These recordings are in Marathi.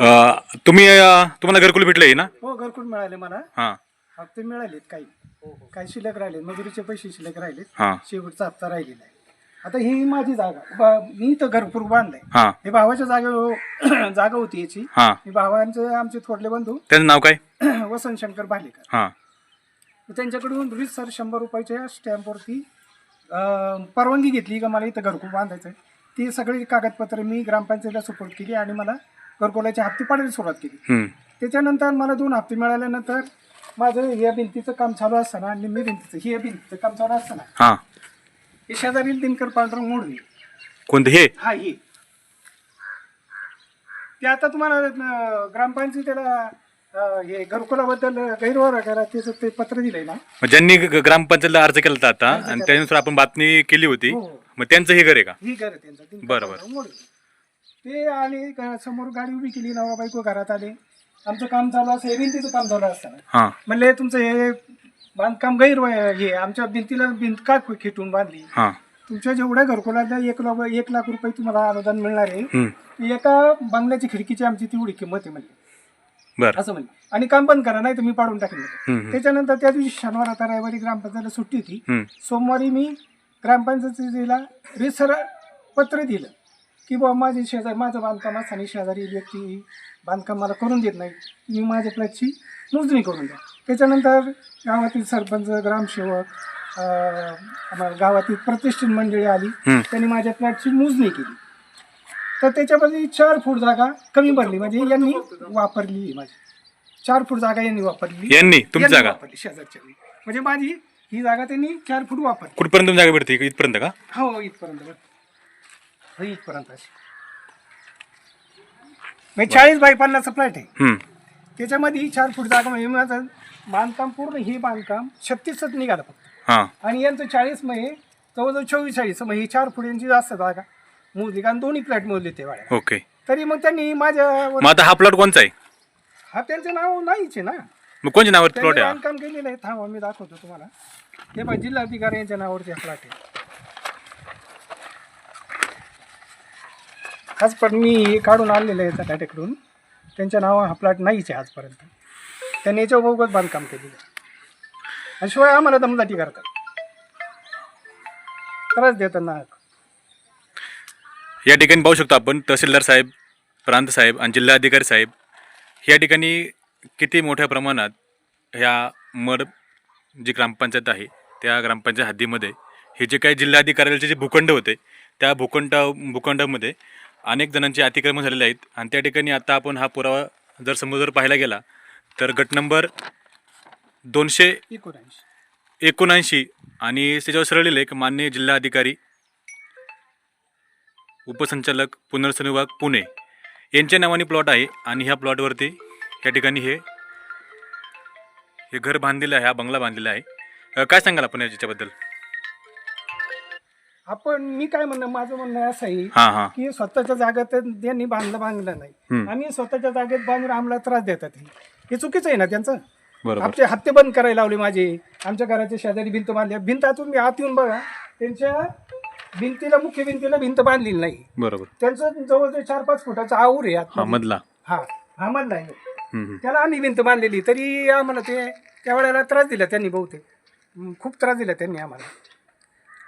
अ, तुम्ही अ, तुम्हाला घरकुल भेटलंय ना? हो घरकुल मिळाले मला. हां. हप्ते मिळालेत काही. काही शिल्लक राहिले मजुरीचे पैसे शिल्लक राहिलेत. हां. शेवटचा हप्ता राहिलेला आहे. आता ही माझी जागा ब- मी तर घरपूर बांधलंय. हां. हे भावाच्या जागे जागा होती याची. हां. भावांचे आमचे थोरले बंधू. त्याचं नाव काय? वसंत शंकर भालेकर. हां. त्यांच्याकडून वीस सर शंभर रुपयाच्या स्टॅम्पवरती अं, परवानगी घेतली का मला इथं घरकुल बांधायचं आहे ती सगळी कागदपत्र मी ग्रामपंचायतीला सुपोर्ट केली आणि मला घरकुलाचे हप्ते पाडायला सुरुवात केली. त्याच्यानंतर मला दोन हप्ते मिळाल्यानंतर माझं या भिंतीचं काम चालू असताना आणि मी भिंतीचं हे भिंतीचं काम चालू असताना हां. हे शेजारील दिनकर पांढरंग मोडवी. कोणतं? हे? हा हे. ते आता तुम्हाला अं, ग्रामपंचायतीला अं, हे घरकुलाबद्दल गैरव्यवहार करा त्याचं ते पत्र दिलंय ना. मग ज्यांनी ग- ग्रामपंचायतीला अर्ज केला होता आता आणि त्यानुसार आपण बातमी केली होती हो, हो. मग त्यांचं हे घर आहे का? ही घर आहे त्यांचं दिनकर बरं, बरं. पांडुरंग मोडवी. ते आले समोर गाडी उभी केली नवरा बायको घरात आले. आमचं काम चालू असं हे भिंतीचं काम चालू असताना हां. म्हणले तुमचं हे बांधकाम गैर हे आमच्या भिंतीला भिंत का खिटून बांधली? हां. तुमच्या जेवढ्या घरकुलाला एक लाख एक लाख रुपये तुम्हाला अनुदान मिळणार आहे हम्म. एका बंगल्याची खिडकीची आमची तेवढी किंमत आहे म्हणजे बरं. असं म्हणजे आणि काम बंद करा नाही तर मी पाडून टाकेन म्हणले. हम्म, हम्म. त्याच्यानंतर त्या दिवशी शनिवार आता रविवारी ग्रामपंचायतीला सुट्टी होती. हम्म. सोमवारी मी ग्रामपंचायतीला रिसर पत्र दिलं. की बाबा माझे शेजारी माझं बांधकाम असताना शेजारी व्यक्ती बांधकाम मला करून देत नाही. मी माझ्या फ्लॅटची मोजणी करून द्या त्याच्यानंतर गावातील सरपंच ग्रामसेवक आम्हाला गावातील प्रतिष्ठित मंडळी आली. त्यांनी माझ्या फ्लॅटची मोजणी केली. तर त्याच्यामध्ये चार फूट जागा कमी भरली म्हणजे यांनी वापरली माझी. चार फूट जागा यांनी वापरली. यांनी? तुमची यांनी जागा? वापरली शेजारच्या म्हणजे माझी ही जागा त्यांनी चार फूट वापरली. कुठपर्यंत जागा भेटते? इथपर्यंत का? हो इथपर्यंत. हो इथपर्यंत अशी. म्हणजे चाळीस बाय पन्नासचा फ्लॅट आहे. हम्म. त्याच्यामध्ये ही चार फूट जागा म्हणजे माझं बांधकाम पूर्ण हे बांधकाम छत्तीसच निघालं फक्त. हां. आणि यांचं चाळीसमध्ये जवळजवळ चोवीस चाळीस मग ही चार फूट यांची जास्त जागा मोजली कारण दोन्ही फ्लॅट मोजले ते वाड्या ओके. तरी मग त्यांनी माझ्या मग आता हा प्लॉट कोणचा आहे? हा त्यांचं नाव नाहीच आहे ना. मग कोणत्या नावावर त्यांनी प्लॉट आहे हा? बांधकाम केलेलं आहे. थांबा मी दाखवतो तुम्हाला. हे पाहिजे जिल्हाधिकारी यांच्या नावावरती फ्लॅट आहे. आज पण मी हे काढून आणलेलं आहे त्या टाटेकडून त्यांच्या नावा हा प्लॉट नाहीच आहे आजपर्यंत. त्यांनी याच्या बोगत बांधकाम केलेलं आहे. आणि शिवाय आम्हाला दमदाटी करतात. त्रास देतात ना या ठिकाणी पाहू शकतो आपण तहसीलदार साहेब प्रांत साहेब आणि जिल्हाधिकारी साहेब. या ठिकाणी किती मोठ्या प्रमाणात ह्या मड जी ग्रामपंचायत आहे त्या ग्रामपंचायत हद्दीमध्ये हे जे काही जिल्हाधिकाऱ्याचे जे भूखंड होते त्या भूखंड भूखंडामध्ये अनेक जणांचे अतिक्रमण झालेले आहेत. आणि त्या ठिकाणी आता आपण हा पुरावा जर समोर जर पाहायला गेला तर गट नंबर दोनशे एकोणऐंशी एकोणऐंशी आणि त्याच्यावर सरळ लिहिले एक मान्य जिल्हा अधिकारी उपसंचालक पुनर्वसन विभाग पुणे. यांच्या नावाने प्लॉट आहे आणि ह्या प्लॉटवरती या ठिकाणी हे हे घर बांधलेलं आहे हा बंगला बांधलेला आहे. काय सांगाल आपण याच्याबद्दल? आपण मी काय म्हणणं माझं म्हणणं असं आहे हां की स्वतःच्या जागेत त्यांनी बांधलं बांधलं नाही. हम्म. आम्ही स्वतःच्या जागेत बांधून आम्हाला त्रास देतात हे. हे चुकीचं आहे ना त्यांचं? बरोबर. आमचे हप्ते बंद करायला लावले माझे. आमच्या घराच्या शेजारी भिंत बांधली. भिंत तुम्ही आत येऊन बघा त्यांच्या भिंतीला मुख्य भिंतीला भिंत बांधलेली नाही. बरोबर. त्यांचं जवळजवळ चार पाच फुटाचा आऊर आहे हा आतमध्ये. मधला. हा हा मधला आहे. हम्म, हम्म. त्याला आम्ही भिंत बांधलेली. तरी आम्हाला ते त्या वेळेला त्रास दिला त्यांनी बहुतेक. हम्म, खूप त्रास दिला त्यांनी आम्हाला.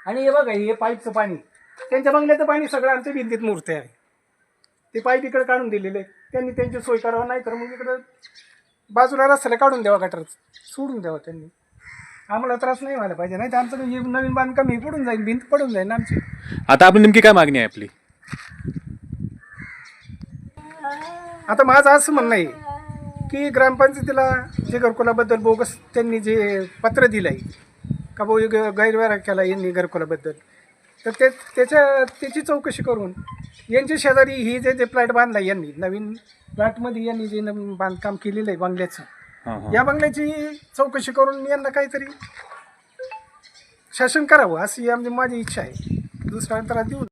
आणि हे बघा हे पाईपचं पाणी. त्यांच्या बंगल्याचं पाणी सगळं आमच्या भिंतीत मूर्ती आहे. ते पाईप इकडे काढून दिलेले त्यांनी त्यांची सोय करावं नाही तर मग इकडं बाजूला रस्त्याला काढून द्यावा गटर सोडून द्यावं त्यांनी. आम्हाला त्रास नाही व्हायला पाहिजे नाही तर आमचं हे नवीन बांधकाम हे पडून जाईल भिंत पडून जाईल ना आमची. आता आपली नेमकी काय मागणी आहे आपली? आता माझं असं म्हणणं आहे की ग्रामपंचायतीला जे घरकुलाबद्दल बोगस त्यांनी जे पत्र दिलं आहे का भाऊ गैरव्यवहार केला यांनी घरकुलाबद्दल. तर ते त्याच्या त्याची चौकशी करून यांच्या शेजारी ही जे जे प्लॅट बांधला यांनी नवीन प्लॅटमध्ये यांनी जे नवीन बांधकाम केलेलं आहे बंगल्याचं या बंगल्याची चौकशी करून यांना काहीतरी शासन करावं अशी आमची माझी इच्छा आहे. दुसरा त्रास देऊ